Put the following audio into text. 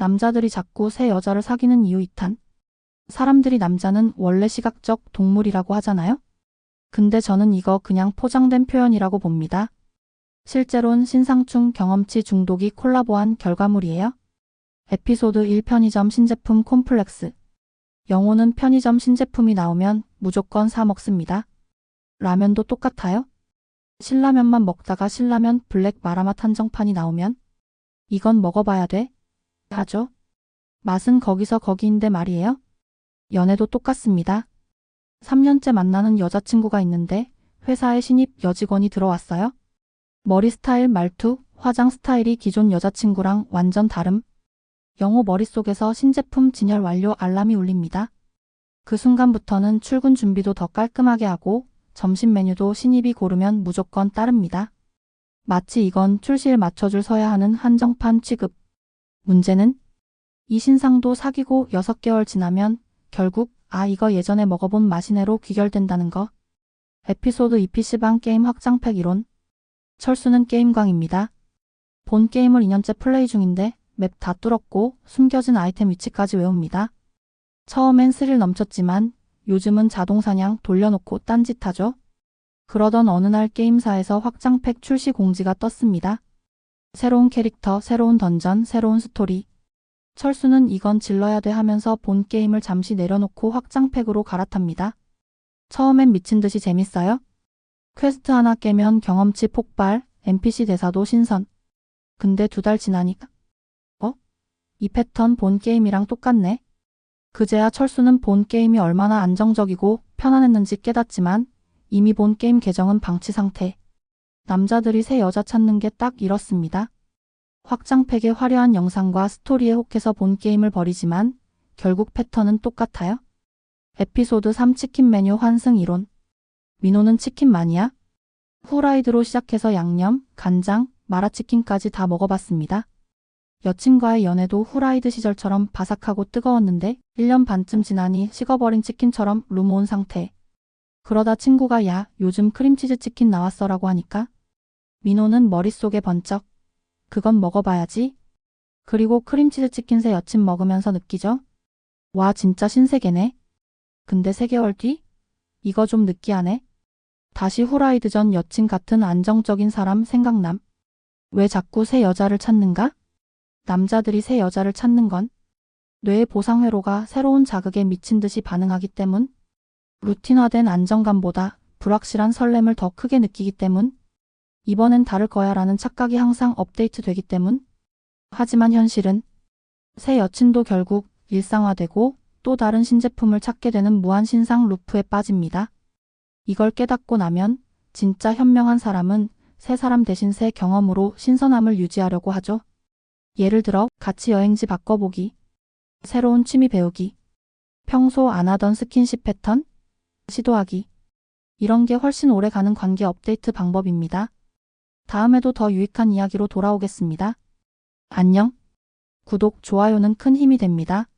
남자들이 자꾸 새 여자를 사귀는 이유 2탄. 사람들이 남자는 원래 시각적 동물이라고 하잖아요? 근데 저는 이거 그냥 포장된 표현이라고 봅니다. 실제론 신상충 경험치 중독이 콜라보한 결과물이에요. 에피소드 1 편의점 신제품 콤플렉스. 영호는 편의점 신제품이 나오면 무조건 사 먹습니다. 라면도 똑같아요? 신라면만 먹다가 신라면 블랙 마라맛 한정판이 나오면 이건 먹어봐야 돼? 하죠. 맛은 거기서 거기인데 말이에요. 연애도 똑같습니다. 3년째 만나는 여자친구가 있는데 회사에 신입 여직원이 들어왔어요. 머리 스타일, 말투, 화장 스타일이 기존 여자친구랑 완전 다름. 영호 머릿속에서 신제품 진열 완료 알람이 울립니다. 그 순간부터는 출근 준비도 더 깔끔하게 하고 점심 메뉴도 신입이 고르면 무조건 따릅니다. 마치 이건 출시일 맞춰줄 서야 하는 한정판 취급. 문제는 이 신상도 사귀고 6개월 지나면 결국 아 이거 예전에 먹어본 맛이네로 귀결된다는 거. 에피소드 2 PC방 게임 확장팩 이론. 철수는 게임광입니다. 본 게임을 2년째 플레이 중인데 맵 다 뚫었고 숨겨진 아이템 위치까지 외웁니다. 처음엔 스릴 넘쳤지만 요즘은 자동사냥 돌려놓고 딴짓하죠. 그러던 어느 날 게임사에서 확장팩 출시 공지가 떴습니다. 새로운 캐릭터, 새로운 던전, 새로운 스토리. 철수는 이건 질러야 돼 하면서 본 게임을 잠시 내려놓고 확장팩으로 갈아탑니다. 처음엔 미친 듯이 재밌어요. 퀘스트 하나 깨면 경험치 폭발, NPC 대사도 신선. 근데 두 달 지나니까 어? 이 패턴 본 게임이랑 똑같네. 그제야 철수는 본 게임이 얼마나 안정적이고 편안했는지 깨닫지만 이미 본 게임 계정은 방치 상태. 남자들이 새 여자 찾는 게 딱 이렇습니다. 확장팩의 화려한 영상과 스토리에 혹해서 본 게임을 버리지만 결국 패턴은 똑같아요. 에피소드 3 치킨 메뉴 환승 이론. 민호는 치킨 마니아? 후라이드로 시작해서 양념, 간장, 마라치킨까지 다 먹어봤습니다. 여친과의 연애도 후라이드 시절처럼 바삭하고 뜨거웠는데 1년 반쯤 지나니 식어버린 치킨처럼 루모온 상태. 그러다 친구가 야, 요즘 크림치즈 치킨 나왔어라고 하니까 민호는 머릿속에 번쩍. 그건 먹어봐야지. 그리고 크림치즈 치킨새 여친 먹으면서 느끼죠? 와, 진짜 신세계네. 근데 3개월 뒤? 이거 좀 느끼하네. 다시 후라이드 전 여친 같은 안정적인 사람 생각남. 왜 자꾸 새 여자를 찾는가? 남자들이 새 여자를 찾는 건 뇌의 보상회로가 새로운 자극에 미친 듯이 반응하기 때문, 루틴화된 안정감보다 불확실한 설렘을 더 크게 느끼기 때문, 이번엔 다를 거야 라는 착각이 항상 업데이트 되기 때문, 하지만 현실은 새 여친도 결국 일상화되고 또 다른 신제품을 찾게 되는 무한 신상 루프에 빠집니다. 이걸 깨닫고 나면 진짜 현명한 사람은 새 사람 대신 새 경험으로 신선함을 유지하려고 하죠. 예를 들어 같이 여행지 바꿔보기, 새로운 취미 배우기, 평소 안 하던 스킨십 패턴, 시도하기. 이런 게 훨씬 오래 가는 관계 업데이트 방법입니다. 다음에도 더 유익한 이야기로 돌아오겠습니다. 안녕. 구독, 좋아요는 큰 힘이 됩니다.